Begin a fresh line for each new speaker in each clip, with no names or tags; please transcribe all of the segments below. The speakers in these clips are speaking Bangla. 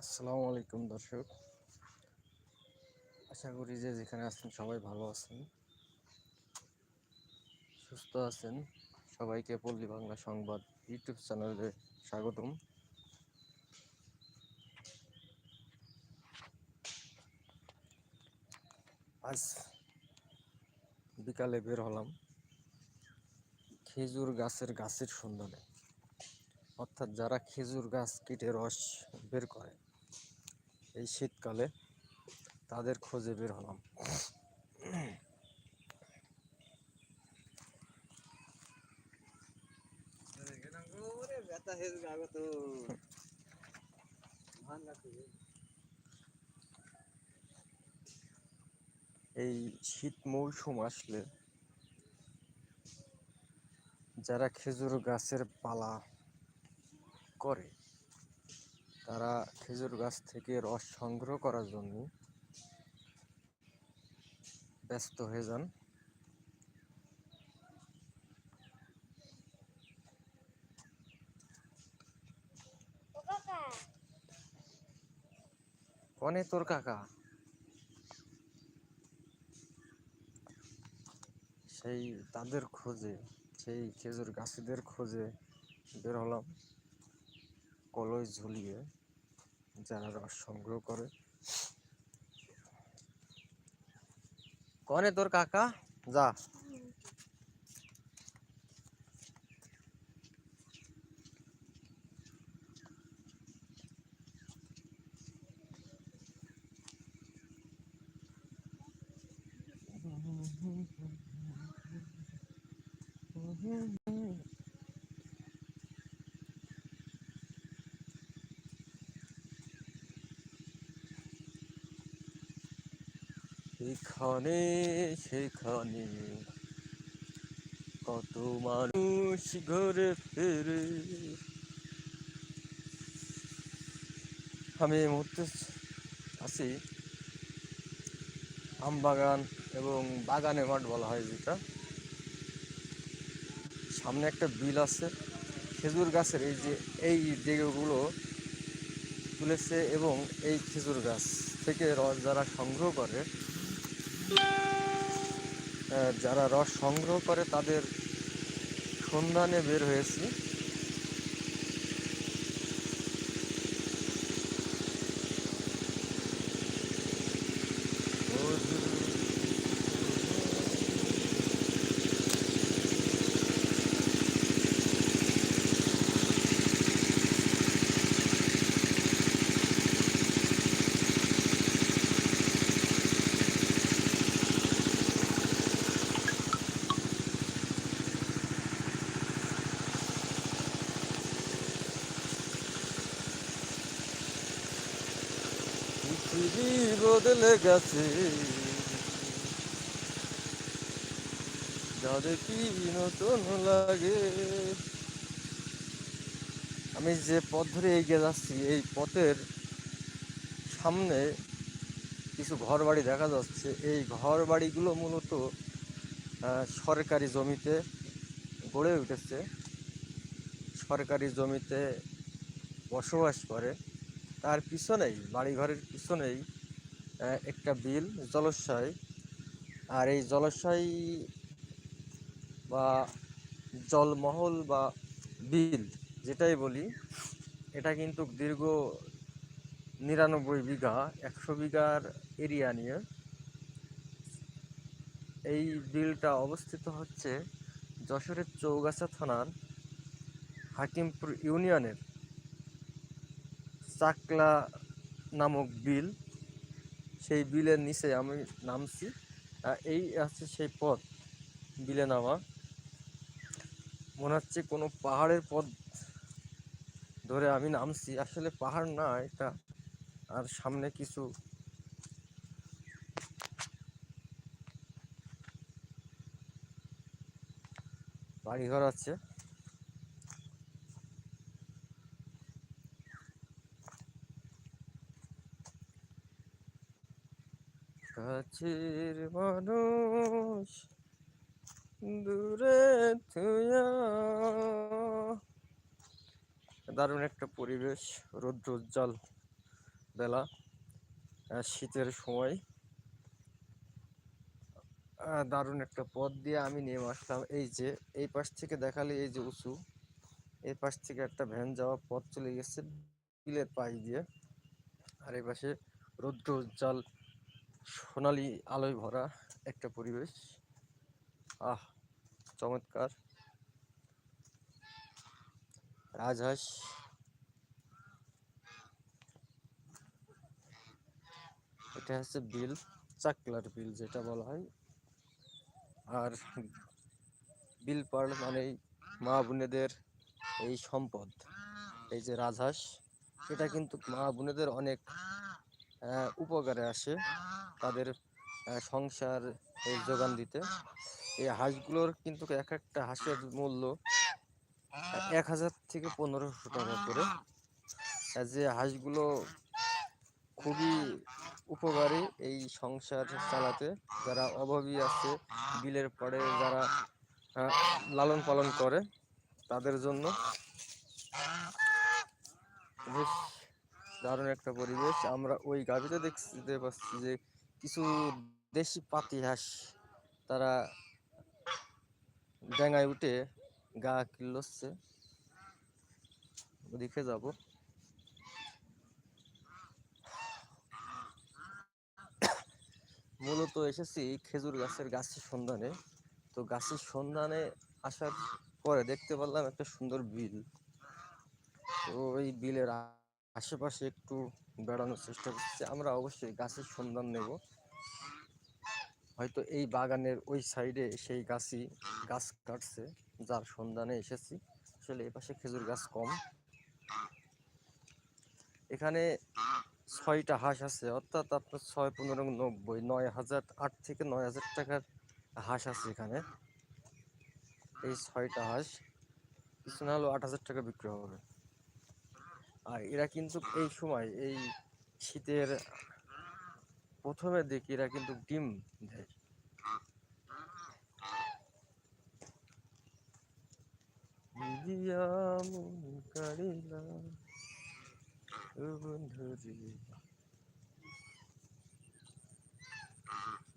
আসসালামু আলাইকুম দর্শক। আশা করি যে যেখানে আছেন সবাই ভালো আছেন, সুস্থ আছেন। সবাইকে পল্লী বাংলা সংবাদ ইউটিউব চ্যানেলে স্বাগতম। আজ বিকালে বের হলাম খেজুর গাছের গাছের সন্ধানে। অর্থাৎ যারা খেজুর গাছ কেটে রস বের করে এই শীতকালে তাদের খোঁজে বের হলাম। এই শীত মৌসুম আসলে যারা খেজুর গাছের পালা করে তারা খেজুর গাছ থেকে রস সংগ্রহ করার জন্য ব্যস্ত হয়ে যান। কনে তোর কাকা? সেই তাদের খোঁজে, সেই খেজুর গাছিদের খোঁজে বের হলাম। কলই ঝুলিয়ে যারা রস সংগ্রহ করে। কনে তোর কাকা? যা। সেখানে কত মানুষ ঘরে ফেরে। আমি এই মুহূর্তে আছি আম বাগান এবং বাগানে মাঠ বলা হয় যেটা। সামনে একটা বিল আছে, খেজুর গাছের এই যে, এই ডেগুলো তুলেছে এবং এই খেজুর গাছ থেকে রস যারা সংগ্রহ করে যারা রস সংগ্রহ করে তাদের সন্ধানে বের হয়েছি। বদলে গেছে। যাদের কি নতুন লাগে। আমি যে পথ ধরে এগিয়ে যাচ্ছি, এই পথের সামনে কিছু ঘর বাড়ি দেখা যাচ্ছে। এই ঘর বাড়িগুলো মূলত সরকারি জমিতে গড়ে উঠেছে। সরকারি জমিতে বসবাস করে। তার পিছনেই, বাড়িঘরের পিছনেই একটা বিল জলাশয় আর এই জলাশয় বা জলমহল বা বিল যেটাই বলি, এটা কিন্তু দীর্ঘ নিরানব্বই বিঘা, একশো বিঘার এরিয়া নিয়ে। এই বিলটা অবস্থিত হচ্ছে যশোরের চৌগাছা থানার হাকিমপুর ইউনিয়নের চাকলা নামক বিল। সেই বিলের নিচে আমি নামছি। এই আছে সেই পথ, বিলে নামা। মনে হচ্ছে কোনো পাহাড়ের পথ ধরে আমি নামছি। আসলে পাহাড় না এটা। আর সামনে কিছু বাড়িঘর আছে। কাছের মানুষ, দূরে দারুণ একটা পরিবেশ রৌদ্র উজ্জ্বল বেলা শীতের সময়। দারুণ একটা পথ দিয়ে আমি নেমে আসলাম। এই যে, এই পাশ থেকে দেখালে এই যে উঁচু, এই পাশ থেকে একটা ভ্যান যাওয়া পথ চলে গেছে, বিলের পাশ দিয়ে। আর এই পাশে রৌদ্র উজ্জ্বল সোনালি আলোয় ভরা একটা পরিবেশ। আহ, চমৎকার। রাজহাঁস। এটা হচ্ছে বিল, চাকলার বিল যেটা বলা হয়। আর বিল পাড় মানেই মা বোনেদের এই সম্পদ, এই যে রাজহাঁস। এটা কিন্তু মা বোনেদের অনেক উপকারে আসে তাদের সংসার যোগান দিতে। এই হাঁসগুলোর কিন্তু এক একটা হাঁসের মূল্য এক হাজার থেকে পনেরোশো টাকা করে। যে হাঁসগুলো খুবই উপকারী এই সংসার চালাতে, যারা অভাবী আছে, বিলের পরে যারা লালন পালন করে, তাদের জন্য দারুণ একটা পরিবেশ। আমরা ওই গাভিতে দেখতে পাচ্ছি যে কিছু দেশি পাতি হাঁস, তারা ডেঙায় উঠে গা কিল্লচ্ছে ওদিকে যাব। মূলত এসেছি খেজুর গাছের গাছের সন্ধানে। তো গাছের সন্ধানে আসার পরে দেখতে পারলাম একটা সুন্দর বিল। তো ওই বিলের আশেপাশে একটু বেড়ানোর চেষ্টা করছি আমরা অবশ্যই গাছের সন্ধান নেব। হয়তো এই বাগানের ওই সাইডে সেই গাছই গাছ কাটছে, যার সন্ধানে এসেছি। আসলে এই পাশে খেজুর গাছ কম। এখানে ছয়টা হাঁস আছে, অর্থাৎ আপনার ছয়, পনেরো, নব্বই, নয় হাজার আট থেকে নয় হাজার টাকার হাঁস আছে এখানে। এই ছয়টা হাঁস কিছু না হলেও আট হাজার টাকা বিক্রি হবে। আর এরা কিন্তু এই সময়, এই শীতের প্রথমে দেখি এরা কিন্তু ডিম দেয়।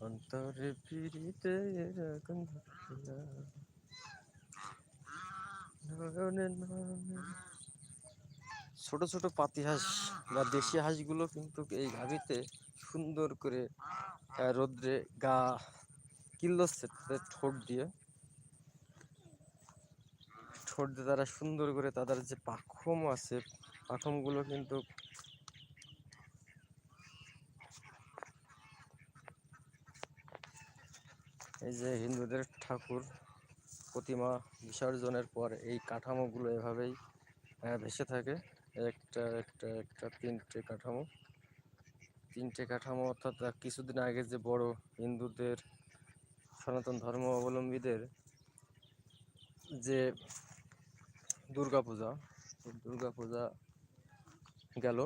অন্তরে পিড়িতে এরকম ধরিলা নয়নে নয়নে ছোট ছোট পাতি হাঁস বা দেশি হাঁসগুলো কিন্তু এই গাভিতে সুন্দর করে রোদ্রে গা কিল্লচ্ছে তাদের ঠোঁট দিয়ে ঠোঁট দিয়ে তারা সুন্দর করে তাদের যে পাখম আছে, পাখমগুলো কিন্তু এই যে হিন্দুদের ঠাকুর প্রতিমা বিসর্জনের পর এই কাঠামোগুলো এভাবেই ভেসে থাকে। একটা একটা একটা, তিনটে কাঠামো। তিনটে কাঠামো অর্থাৎ কিছুদিন আগে যে বড় হিন্দুদের সনাতন ধর্ম অবলম্বীদের যে দুর্গাপূজা দুর্গাপূজা গেল।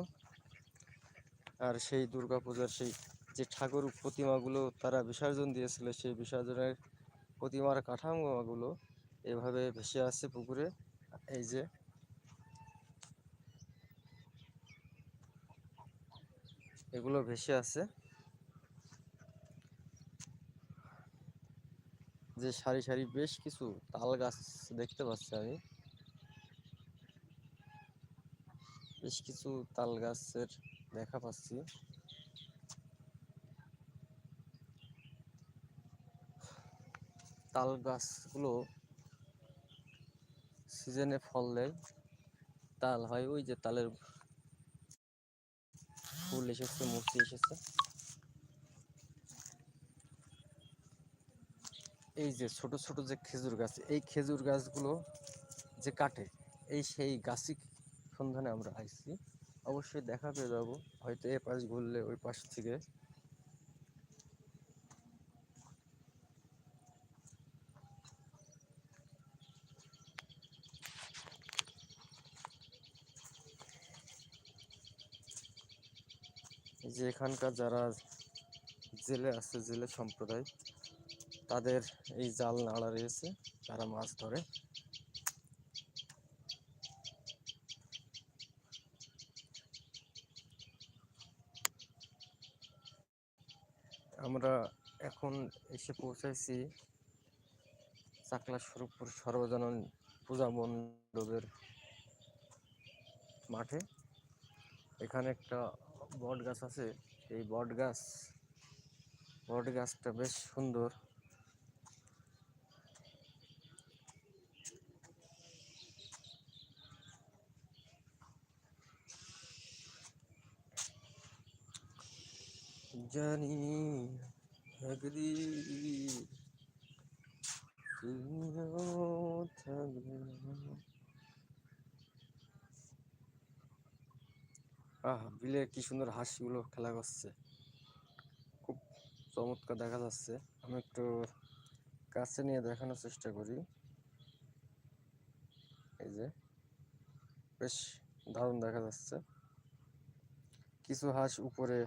আর সেই দুর্গাপূজার সেই যে ঠাকুর প্রতিমাগুলো তারা বিসর্জন দিয়েছিল, সেই বিসর্জনের প্রতিমার কাঠামোগুলো এভাবে ভেসে আসছে পুকুরে। এই যে এগুলো ভেসে আছে যে সারি সারি বেশ কিছু তাল গাছ দেখতে পাচ্ছি আমি। বেশ কিছু তাল গাছের দেখা পাচ্ছি। তাল গাছগুলো সিজনে ফল দেয়। তাল হয় ওই যে তালের ফুল এসেছে, মূর্তি এসেছে। এই যে ছোট ছোট যে খেজুর গাছ, এই খেজুর গাছগুলো যে কাটে, এই সেই গাছই সন্ধানে আমরা আসছি অবশ্যই দেখা পেয়ে যাব, হয়তো এ পাশ ঘুরলে ওই পাশ থেকে। যে এখানকার যারা জেলে আছে, জেলে সম্প্রদায়, তাদের এই জাল নাড়া রয়েছে, তারা মাছ ধরে। আমরা এখন এসে পৌঁছাইছি চাকলা স্বরূপপুর সর্বজনন পূজা মণ্ডপের মাঠে। এখানে একটা বট গাছ আছে। এই বট গাছ বট গাছটা বেশ সুন্দর। জানি একদিন তুমিও থাকবে না। আহ, বিলে কি সুন্দর হাঁসগুলো খেলা করছে। খুব চমৎকার দেখা যাচ্ছে। আমি একটু কাছে নিয়ে দেখানোর চেষ্টা করি। এই যে, বেশ দারুণ দেখা যাচ্ছে। কিছু হাঁস উপরে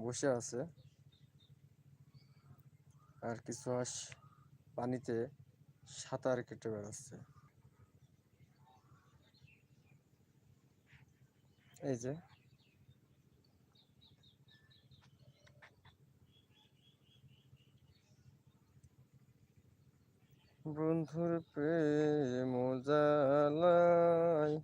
বসে আছে। আর কিছু হাঁস পানিতে সাঁতার কেটে বেড়াচ্ছে। এই যে। বন্ধুর প্রেম জ্বালায়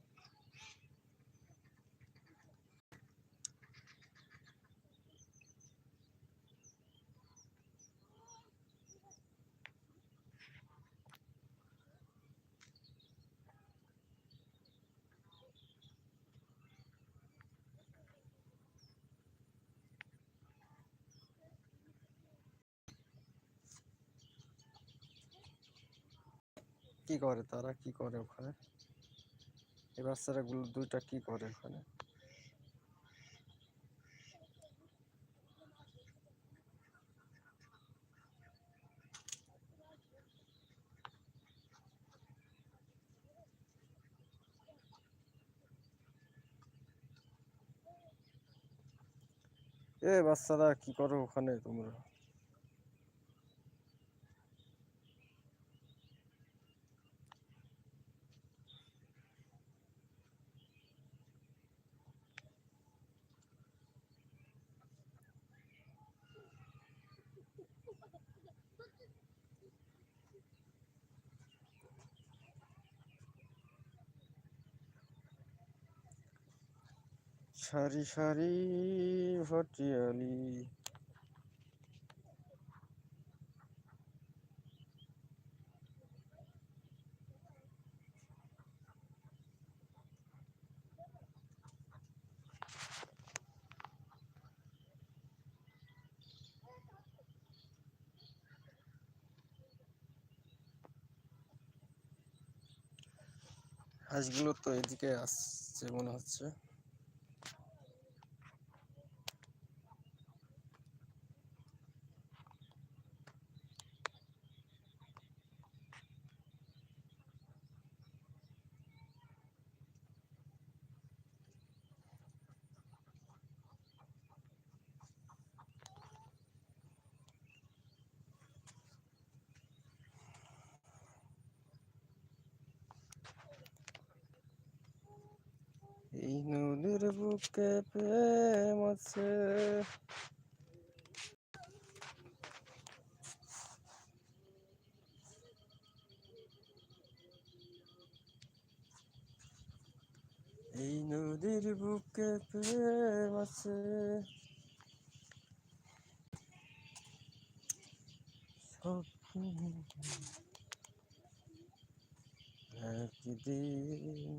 কি করে তারা কি করে ওখানে? এই বাচ্চারা গুলো দুইটা কি করে ওখানে? এ বাচ্চারা কি করো ওখানে তোমরা? সারি সারি ভাটিয়ালি হাঁসগুলো তো এদিকে আসছে মনে হচ্ছে। এই নদীর বুকে প্রেম আছে। এই নদীর বুকে প্রেম আছে। একদিন